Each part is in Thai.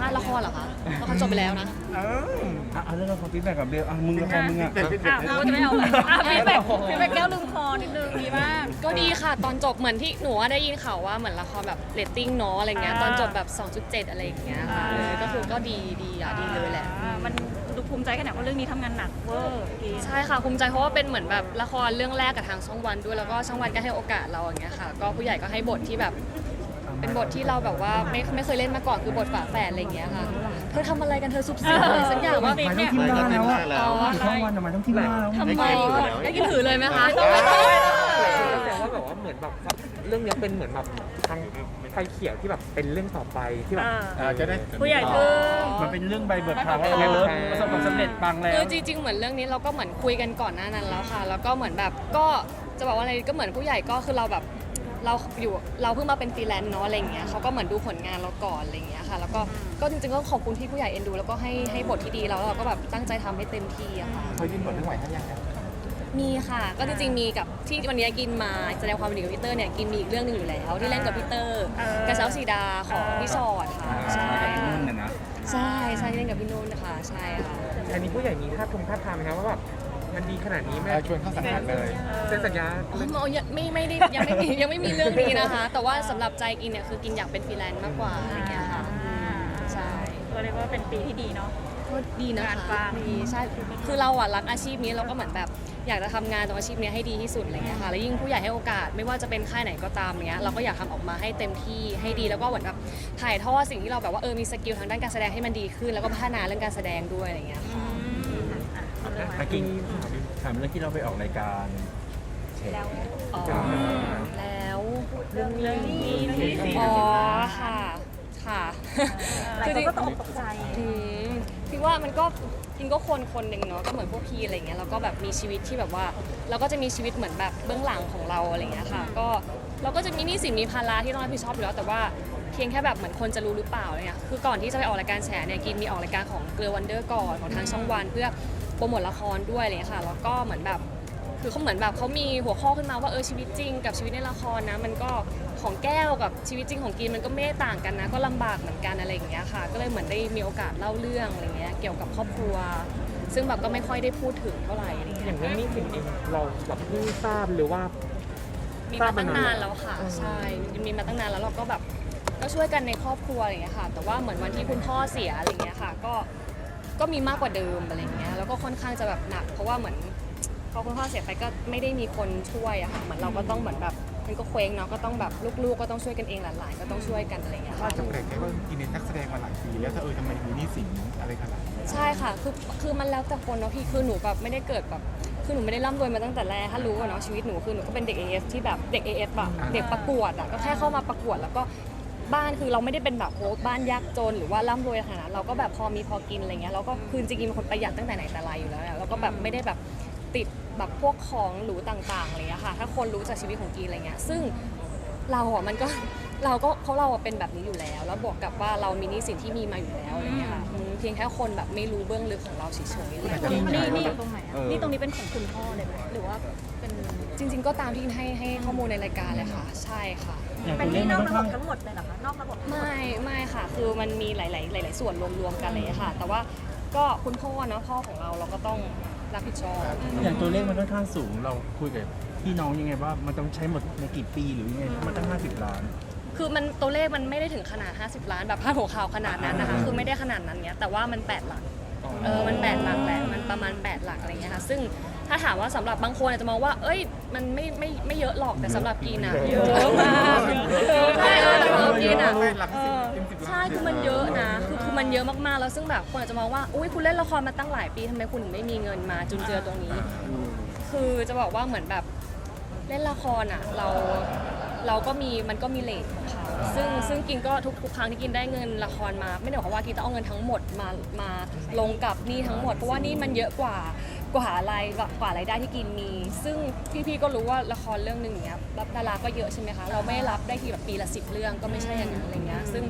คะละครเหรอคะละครจบไปแล้วนะ เอออะเอาเรื่องของฟีดแบ็กกับเบลอะมึงละครมึงอะเป็นเป็นอ้าวกูจะไม่เอาเลยอะพี่แบกพี่แบกแก้วลืมคอนิดนึงดีมากก็ดีค่ะตอนจบเหมือนที่หนูว่าได้ยินข่าวว่าเหมือนละครแบบเรตติ้งเนาะอะไรเงี้ยอ่าตอนจบแบบ 2.7 อะไรอย่างเงี้ยค่ะอ่า เออก็คือก็ดีดีอะดีเลยแหละ อ่ามันดูภูมิใจขนาดว่าเรื่องนี้ทำงานหนักเวอร์กิน ใช่ค่ะภูมิใจเพราะว่าเป็นเหมือนแบบละครเรื่องแรกกับทางช่องวันด้วยแล้วก็ช่องวันก็ให้โอกาสเราอย่างเงี้ยค่ะ ก็ผู้ใหญ่ก็ให้บทที่แบบ เป็นบทที่เราแบบว่าไม่ไม่เคยเล่นมาก่อนคือบทฝาแฝดอะไรอย่างเงี้ยค่ะเธอทำอะไรกันเธอซุบซิบอะไรสักอย่างว่าหมายต้องทิ้งหน้าแล้วอะอ๋ออยู่ช่องวันทำไมต้องทิ้งหน้าแล้วทำไมได้กินถือเลยไหมคะไม่ต้องไม่ต้องแสดงว่าแบบว่าเหมือนแบบเรื่องเนี้ยเป็นเหมือนแบบทางไฟเขียวที่แบบเป็นเรื่องต่อไปที่แบบ อ่า เออจะได้ ผู้ใหญ่คือมันเป็นเรื่องใบเบิกทางว่าเออประสบความสำเร็จปังแล้ว คือจริงๆ เหมือนเรื่องนี้เราก็เหมือนคุยกันก่อนหน้านั้นแล้วค่ะ แล้วก็เหมือนแบบก็จะบอกว่าอะไรก็เหมือนผู้ใหญ่ก็คือเราแบบ เราอยู่เราเพิ่งมาเป็นฟรีแลนซ์เนาะอะไรอย่างเงี้ยเขาก็เหมือนดูผลงานเราก่อนอะไรอย่างเงี้ยค่ะแล้วก็ก็จริงๆก็ขอบคุณที่ผู้ใหญ่เอ็นดู แล้วก็ให้ให้บทที่ดีแล้วเราก็แบบตั้งใจทำให้เต็มที่อะค่ะเคยยื่นบทเรื่องใหม่ท่านยังครับมีค่ะ ก็จริงๆ มีกับที่วันนี้กินมาแสดงความเป็นดีกับพีเตอร์เนี่ยกินมีอีกเรื่องหนึ่งอยู่แล้วที่เล่นกับพีเตอร์เออ กระเช้าสีดาของพี่ชอดค่ะใช่นั่นน่ะนะใช่ใช่ที่เล่นกับพี่นุ่นนะคะใช่ค่ะ อันนี้ผู้ใหญ่มีท่าทงท่าทางไหมครับว่าแบบ มันดีขนาดนี้ไหมเออชวนเข้าสังกัดเลย เซ็นสัญญา อ๋อยังไม่ไม่ได้ยังไม่มียังไม่มีเรื่องนี้นะคะ แต่ว่าสำหรับใจกินเนี่ยคือกินอยากเป็นฟรีแลนซ์มากกว่าอะไรเงี้ยค่ะอืมใช่ก็เรียกว่าเป็นปีที่ดีเนาะ ก็ดีนะงานคะบ้าง ดีใช่คือเราอะรักอาชีพนี้เราก็เหมือนแบบอยากจะทำงานตรงอาชีพนี้ให้ดีที่สุดอะไรเงี้ยค่ะแล้วยิ่งผู้ใหญ่ให้โอกาสไม่ว่าจะเป็นค่ายไหนก็ตามเนี้ยเราก็อยากทำออกมาให้เต็มที่ให้ดีแล้วก็เหมือนแบบถ่ายทอดสิ่งที่เราแบบว่าเออมีสกิลทางด้านการแสดงให้มันดีขึ้น แล้วก็พัฒนาเรื่องการแสดงด้วยอะไรเงี้ยค่ะ อากินถามเรื่องที่เราไปออกรายการเชฟแล้วอ๋อแล้วเรื่องนี้ที่สี่อ๋อค่ะค่ะหลายคนก็ตกตกใจอืมพี่ว่ามันก็จริงก็คนคนหนึ่งเนาะก็เหมือนพวกพี่อะไรเงี้ยเราก็แบบมีชีวิตที่แบบว่า เราก็จะมีชีวิตเหมือนแบบเบื้องหลังของเราอะไรเงี้ยค่ะ ก็เราก็จะมีหนี้สินมีภาระที่ต้องรับผิดชอบอยู่แล้วแต่ว่า เพียงแค่แบบเหมือนคนจะรู้หรือเปล่าอะไรเนี่ยคือก่อนที่จะไปออกรายการแฉเนี่ยกินมีออกรายการของเกลือวันเดอร์ก่อนของทางช่องวัน เพื่อโปรโมทละครด้วยอะไรเงี้ยค่ะแล้วก็เหมือนแบบคือเขาเหมือนแบบเขามีหัวข้อขึ้นมาว่าเออชีวิตจริง กับชีวิตในละครนะมันก็ของแก้วกับชีวิตจริงของกินมันก็ไม่ได้ต่างกันนะ ก็ลำบากเหมือนกันอะไรอย่างเงี้ยค่ะ ก็เลยเหมือนได้มีโอกาสเล่าเรื่องอะไรเงี้ยเกี่ยวกับครอบครัว ซึ่งแบบก็ไม่ค่อยได้พูดถึงเท่าไหร่อะไรอเงี้ยย่างเรื่องนี้สินเองเราแบบเพิ่งทราบหรือว่า มีมาตั้งนานแล้วค่ะ ใช่ มีมาตั้งนานแล้วเราก็แบบ ก็ช่วยกันในครอบครัวอะไรเงี้ยค่ะ แต่ว่าเหมือนวันที่คุณพ่อเสียอะไรเงี้ยค่ะ ก็ก็มีมากกว่าเดิมอะไรเงี้ย แล้วก็ค่อนข้างจะแบบหนัก เพราะว่าเหมือนพอคุณพ่อเสียไปก็ไม่ได้มีคนช่วยอะค่ะ เหมือนเราก็ต้องเหมือนแบบมันก็เคว้งเนาะ ก็ต้องแบบลูกๆ ก็ต้องช่วยกันเองหลานๆ ก็ต้องช่วยกันอะไรอย่างเงี้ยถ้าค่ะ จะแปลกใจว่ากินเป็นนักแสดงมาหลายปีแล้วถ้าเออทำไมมีหนี้สินอะไรขนาดนี้ใช่ค่ะ คือ คือมันแล้วแต่คนเนาะพี่ คือหนูแบบไม่ได้เกิดแบบ คือหนูไม่ได้ร่ำรวยมาตั้งแต่แรก ถ้ารู้อะเนาะชีวิตหนูคือหนูก็เป็นเด็ก AF ที่แบบเด็ก AF อะเด็กประกวดอะก็แค่เข้ามาประกวดแล้วก็ บ้านคือเราไม่ได้เป็นแบบโอ้บ้านยากจนหรือว่าร่ำรวยขนาดนั้นเราก็แบบพอมีพอกินอะไรเงี้ยเราก็คือจริงๆเป็นคนประหยัดตั้งแต่ไหนแต่ไรอยู่แล้วเนี่ยเราก็แบบไม่ได้แบบติดแบบพวกของหรูต่างๆอะไรเงี้ยค่ะ ถ้าคนรู้จากชีวิตของกีอะไรเงี้ยซึ่งเราอะมันก็เราก็เพราะเราอะเป็นแบบนี้อยู่แล้ว แล้วบวกกับว่าเรามีหนี้สินที่มีมาอยู่แล้วอะไรเงี้ยค่ะอืมเพียงแค่คนแบบไม่รู้เบื้องลึกของเราเฉยๆอะไรเงี้ย นี่นี่ตรงไหนเออ นี่ตรงนี้เป็นของคุณพ่อเลยไหมหรือว่าเป็น จริงๆ ก็ตามที่ให้ให้ข้อมูลในรายการเลยค่ะ ใช่ค่ะ อย่างเป็ตันวเลที่ขนมัอนกค่อนระบข้างบทั้งหมดเลยเหรอคะนอกระบบไม่ไม่ค่ะ คือมันมีหลาย ๆ หลาย ๆ ส่วนรวม ๆ กันเลยค่ะ แต่ว่าก็คุณพ่อเนาะพ่อของเราเราก็ต้องรับผิดชอบ อย่างตัวเลขมันค่อนข้างสูง เราคุยกับพี่น้องยังไงว่ามันต้องใช้หมดในกี่ปีหรือยังไงมันตั้ง 50 ล้าน คือมันตัวเลขมันไม่ได้ถึงขนาด 50 ล้านแบบพาดหัวข่าวขนาดนั้นนะคะคือไม่ได้ขนาดนั้นเนี้ยแต่ว่ามัน 8 หลัก เออ มัน 8 หลักแหละ มันประมาณ 8 หลักอะไรเงี้ยค่ะ ซึ่ง ถ้าถามว่าสำหรับบางคนอาจจะมองว่า เอ้ย มันไม่ไม่ไม่เยอะหรอกแต่สำหรับกีนอะเยอะมากใช่เออแต่สำหรับกีนอะหลักสิบเต็มสิบล้าน ใช่คือมันเยอะนะคือคือมันเยอะมากๆ แล้วซึ่งแบบคนอาจจะมองว่า อุ้ยคุณเล่นละครมาตั้งหลายปีทำไมคุณถึงไม่มีเงินมาจุนเจือตรงนี้ คือจะบอกว่าเหมือนแบบเล่นละครอะ เราเราก็มีมันก็มีเลทของเขาซึ่งซึ่งกินก็ทุกทุกครั้งที่กินได้เงินละครมา ไม่ได้หมายความว่ากินต้องเอาเงินทั้งหมดมามาลงกับหนี่ทั้งหมดเพราะว่านี่มันเยอะกว่า กว่าอะไรกว่ารายได้ที่กินมี ซึ่งพี่ๆก็รู้ว่าละครเรื่องหนึ่งเนี้ยรับดาราก็เยอะใช่ไหมคะเราไม่ได้รับได้ทีแบบปีละสิบเรื่องก็ไม่ใช่อย่างนั้นอะไรเงี้ยซึ่ง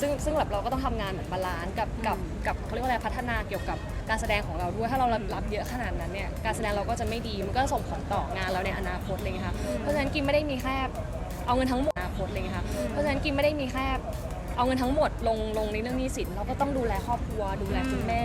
ซึ่งซึ่งแบบเราก็ต้องทำงานเหมือนบาลานซ์กับกับกับเขาเรียกว่าอะไรพัฒนาเกี่ยวกับการแสดงของเราด้วยถ้าเรารับเยอะขนาดนั้นเนี่ยการแสดงเราก็จะไม่ดีมันก็ส่งผลต่องานเราในอนาคตอะไรเงี้ยค่ะเพราะฉะนั้นกิมไม่ได้มีแค่เอาเงินทั้งหมดอนาคตอะไรเงี้ยค่ะเพราะฉะนั้นกิมไม่ได้มีแค่เอาเงินทั้งหมดลงลงในเรื่องหนี้สินเราก็ต้องดูแลครอบครัวดูแลคุณแม่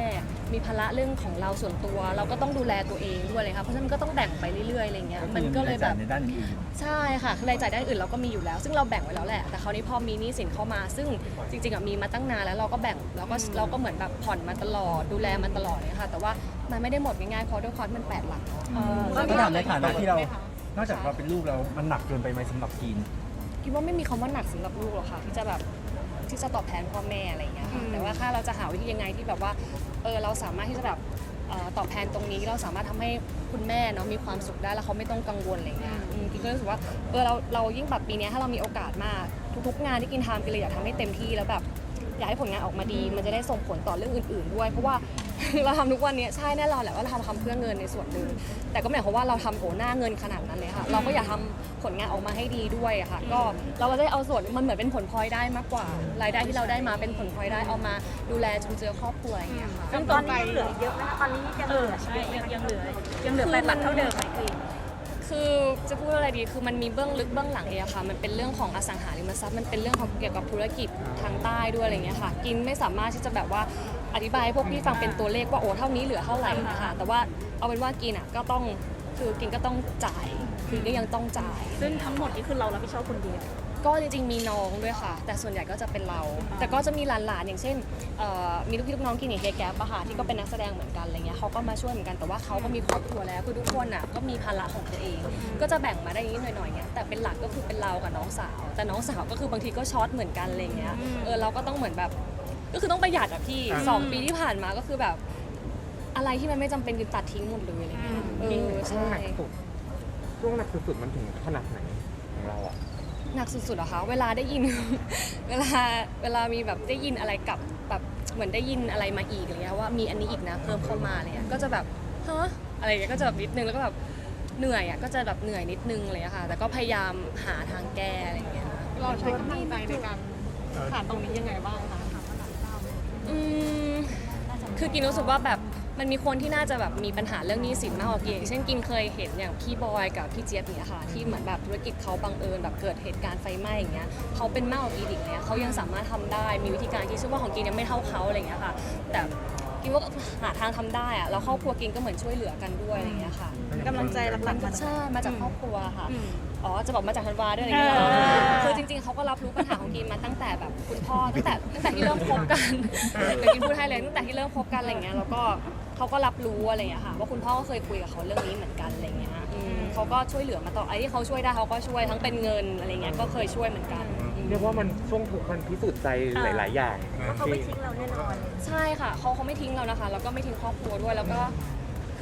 มีภาระเรื่องของเราส่วนตัว เราก็ต้องดูแลตัวเองด้วยเลยค่ะเพราะฉะนั้นก็ต้องแบ่งไปเรื่อยๆอะไรเงี้ยมันก็เลยแบบในด้านอื่นใช่ค่ะรายจ่ายด้านอื่นเราก็มีอยู่แล้ว ซึ่งเราแบ่งไว้แล้วแหละ แต่คราวนี้พอมีหนี้สินเข้ามา ซึ่งจริงๆอะมีมาตั้งนานแล้วเราก็แบ่งเราก็เราก็เหมือนแบบผ่อนมาตลอดดูแลมันตลอดเนี่ยค่ะแต่ว่ามันไม่ได้หมดง่ายๆเพราะด้วยความที่มันแปดหลักเนอะแล้วก็ถามในฐานะที่เรา นอกจากเราเป็นลูกเรา มันหนักเกินไปไหมสำหรับกินคิดว่าไม่มีคำว่าหนักสำหรับลูกหรอกค่ะที่จะแบบ ที่จะตอบแทนพ่อแม่อะไรอย่างเงี้ยค่ะแต่ว่าถ้าเราจะหาวิธียังไงที่แบบว่าเออเราสามารถที่จะแบบเอ่อตอบแทนตรงนี้เราสามารถทำให้คุณแม่เนาะมีความสุขได้แล้วเขาไม่ต้องกังวลอะไรเงี้ยอืมกินก็รู้สึกว่าเออเราเรายิ่งแบบปีเนี้ยถ้าเรามีโอกาสมากทุกๆ งานที่กินทำกินเลยอยากทำให้เต็มที่แล้วแบบ อยากให้ผลงานออกมาดี มันจะได้ส่งผลต่อเรื่องอื่น ๆ ด้วย เพราะว่า เราทำทุกวันเนี้ยใช่แน่นอนแหละว่าเราทำทำเพื่อเงินในส่วนหนึ่งแต่ก็ไม่หมายความว่าเราทำโหหน้าเงินขนาดนั้นเลยค่ะเราก็อยากทำผลงานออกมาให้ดีด้วยอะค่ะก็เราก็จะได้เอาส่วนมันเหมือนเป็นผลพลอยได้มากกว่ารายได้ที่เราได้มาเป็นผลพลอยได้เอามาดูแลจุนเจือครอบครัวอะไรอย่างเงี้ยค่ะซึ่งตอนนี้ยังเหลือเยอะไหมคะตอนนี้ยังเหลือใช่ยังยังเหลือยังเหลือแปดหลักเท่าเดิมไหมคือคือจะพูดอะไรดีคือมันมีเบื้องลึกเบื้องหลังเลยอะค่ะ มันเป็นเรื่องของอสังหาริมทรัพย์มันเป็นเรื่องของเกี่ยวกับธุรกิจทางใต้ด้วยอะไรเงี้ยค่ะ กินไม่สามารถที่จะแบบว่า อธิบายให้พวกพี่ฟังเป็นตัวเลขว่าโอ้เท่านี้เหลือเท่าไหร่นะคะแต่ว่าเอาเป็นว่ากินอะก็ต้องคือกินก็ต้องจ่ายคือก็ยังต้องจ่าย ซึ่งทั้งหมดนี่คือเรารับผิดชอบคนเดียว ก็จริงๆมีน้องด้วยค่ะ แต่ส่วนใหญ่ก็จะเป็นเรา แต่ก็จะมีหลานๆอย่างเช่นเอ่อมีลูกพี่ลูกน้องกินอย่างเฮแก๊ปอะค่ะที่ก็เป็นนักแสดงเหมือนกันอะไรเงี้ยเขาก็มาช่วยเหมือนกันแต่ว่าเขาก็มีครอบครัวแล้วคือทุกคนอะก็มีภาระของตัวเอง ก็จะแบ่งมาได้นิดหน่อยๆเงี้ยแต่เป็นหลักก็คือเป็นเรากับน้องสาว แต่น้องสาวก็คือบางทีก็ช็อตเหมือนกันอะไรเงี้ยเออเราก็ต้องเหมือนแบบ ก็คือต้องประหยัดอะพี่สองปีที่ผ่านมาก็คือแบบ อะไรที่มันไม่จำเป็นคือตัดทิ้งหมดเลยอะไรเงี้ยเอช่วงอช่วงใช่หนักสุดช่วงหนักสุดๆมันถึงขนาดไหนของเราอะ หนักสุดๆเหรอคะเวลาได้ยิน เวลาเวลามีแบบได้ยินอะไรกลับแบบเหมือนได้ยินอะไรมาอีกอะไรเงี้ยว่ามีอันนี้อีกนะเพิ่มเข้ามาอะไรเงี้ยก็จะแบบฮะอะไรอย่างเงี้ยก็จะแบบนิดนึงแล้วก็แบบเหนื่อยอะก็จะแบบเหนื่อยนิดนึงเลยอะค่ะ แต่ก็พยายามหาทางแก้อะไรเงี้ย เราใช้กำลังใจในการผ่านตรงนี้ยังไงบ้างคะ อืมคือกินรู้สึกว่าแบบมันมีคนที่น่าจะแบบมีปัญหาเรื่องหนี้สินมากกว่ากินอย่างเช่นกินเคยเห็นอย่างพี่บอยกับพี่เจี๊ยบเนี่ยค่ะที่เหมือนแบบธุรกิจเขาบังเอิญแบบเกิดเหตุการณ์ไฟไหม้อย่างเงี้ยเขาเป็นมากกว่ากินอีกเนี่ยเขายังสามารถทำได้มีวิธีการที่ชื่อว่าของกินยังไม่เท่าเขาอะไรอย่างเงี้ยค่ะ แต่กินว่าหาทางทำได้อะแล้วครอบครัวกินก็เหมือนช่วยเหลือกันด้วยอะไรอย่างเงี้ยค่ะ กำลังใจหลักๆมาจาก ใช่มาจากครอบครัวค่ะ อืมอ๋อ จะบอกมาจากธันวาด้วยอะไรอย่างเงี้ยเออคือจริงๆ เขาก็รับรู้ปัญหาของกินมาตั้งแต่แบบคุณพ่อตั้งแต่ตั้งแต่ที่เริ่มคบกันเดี๋ยวกินพูดให้เลยตั้งแต่ที่เริ่มคบกันอะไรเงี้ยแล้วก็เขาก็รับรู้อะไรเงี้ยค่ะว่าคุณพ่อก็เคยคุยกับเขาเรื่องนี้เหมือนกันอะไรเงี้ยอืมเขาก็ช่วยเหลือมาต่อไอ้ที่เขาช่วยได้เขาก็ช่วยทั้งเป็นเงินอะไรเงี้ยก็เคยช่วยเหมือนกันอืมเรียกว่ามันช่วงถูกมันพิสูจน์ใจหลาย ๆ อย่าง เขาไม่ทิ้งเราแน่นอน ใช่ค่ะเขาเขาไม่ทิ้งเรานะคะ แล้วก็ไม่ทิ้งครอบครัวด้วย แล้วก็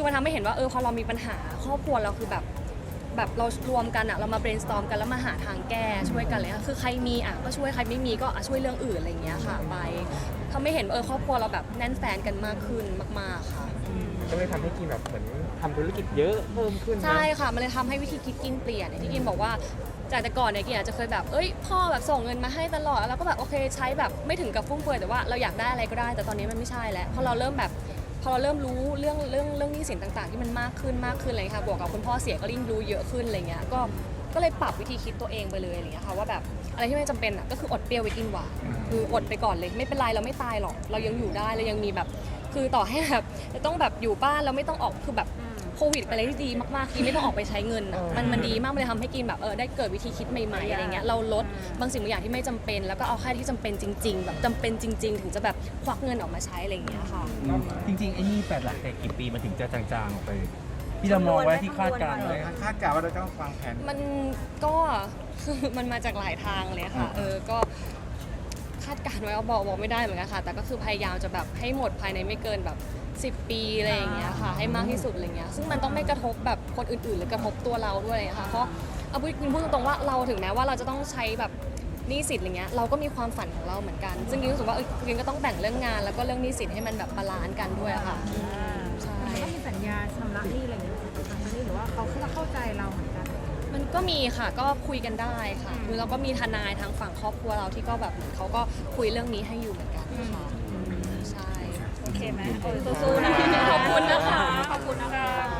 คือมันทำให้เห็นว่าเออพอเรามีปัญหาครอบครัวเราคือแบบแบบเรารวมกันอะเรามา brainstorm กันแล้วมาหาทางแก้ช่วยกันเลยค่ะคือใครมีอะก็ช่วยใครไม่มีก็อะช่วยเรื่องอื่นอะไรอย่างเงี้ยค่ะ ไปทำให้เห็นว่าเออครอบครัวเราแบบแน่นแฟนกันมากขึ้นมาก ๆค่ะ ก็เลยทำให้กินแบบเหมือนทำธุรกิจเยอะเพิ่มขึ้นนะ ใช่ค่ะ มันเลยทำให้วิธีคิดกินเปลี่ยนอย่างที่กินบอกว่าจากแต่ก่อนเนี่ยกินอาจจะเคยแบบ เอ้ย พ่อแบบส่งเงินมาให้ตลอดแล้วก็แบบโอเคใช้แบบไม่ถึงกับฟุ่มเฟือยแต่ว่าเราอยากได้อะไรก็ได้ แต่ตอนนี้มันไม่ใช่แล้วพอเราเริ่มแบบ พอเราเริ่มรู้เรื่องเรื่องเรื่องหนี้สินต่าง ๆ ที่มันมากขึ้นมากขึ้นอะไรเลยค่ะบวกกับคุณพ่อเสียก็ยิ่งรู้เยอะขึ้นอะไรเงี้ยก็ก็เลยปรับวิธีคิดตัวเองไปเลยอะไรเงี้ยค่ะว่าแบบอะไรที่ไม่จำเป็นอะก็คืออดเปรี้ยวไว้กินหวานคืออดไปก่อนเลยไม่เป็นไรเราไม่ตายหรอก เรายังอยู่ได้เรายังมีแบบ คือต่อให้แบบจะต้องแบบอยู่บ้านแล้วไม่ต้องออกคือแบบโควิดเป็นอะไรที่ดีมากๆกินไม่ต้องออกไปใช้เงินอะมันมันดีมากมันเลยทำให้กินแบบเออได้เกิดวิธีคิดใหม่ๆอะไรเงี้ยเราลดบางสิ่งบางอย่างที่ไม่จำเป็น แล้วก็เอาแค่ที่จำเป็นจริง ๆ แบบจำเป็นจริง ๆ ถึงจะแบบควักเงินออกมาใช้อะไรอย่างเงี้ยค่ะจริงๆไอ้นี่แปดหลักแต่กี่ปีมันถึงจะจางๆออกไป ที่เรามองไว้ที่คาดการณ์เอไว้อคาดการณ์ว่าเราต้องวางแผน มันก็ มันมาจากหลายทางเลยค่ะ เออ ก็คาดการณ์ไว้ว่าบอกบอกไม่ได้เหมือนกันค่ะ แต่ก็คือพยายามจะแบบให้หมดภายในไม่เกินแบบ 10 ปีอะไรอย่างเงี้ยค่ะให้มากที่สุดอะไรเงี้ยซึ่งมันต้องไม่กระทบแบบคนอื่นๆ หรือกระทบตัวเราด้วยอะไรเงี้ยค่ะเพราะเอาพูดพูดตรงๆว่าเราถึงแม้ว่าเราจะต้องใช้แบบหนี้สินอะไรเงี้ยเราก็มีความฝันของเราเหมือนกัน ซึ่งกินรู้สึกว่าเออกินก็ต้องแบ่งเรื่องงาน แล้วก็เรื่องหนี้สินให้มันแบบบาลานซ์กันด้วยอะค่ะอืมใช่ก็มีสัญญาชำระหนี้อะไรอย่างเงี้ยทางนี้หรือว่าเขาเข้าใจเราเหมือนกัน มันก็มีค่ะก็คุยกันได้ค่ะคือเราก็มีทนายทางฝั่งครอบครัวเราที่ก็แบบเหมือนเขาก็คุยเรื่องนี้ให้อยู่เหมือนกันค่ะ เคไหมสู้ๆนะคะขอบคุณนะคะ ขอบคุณนะคะ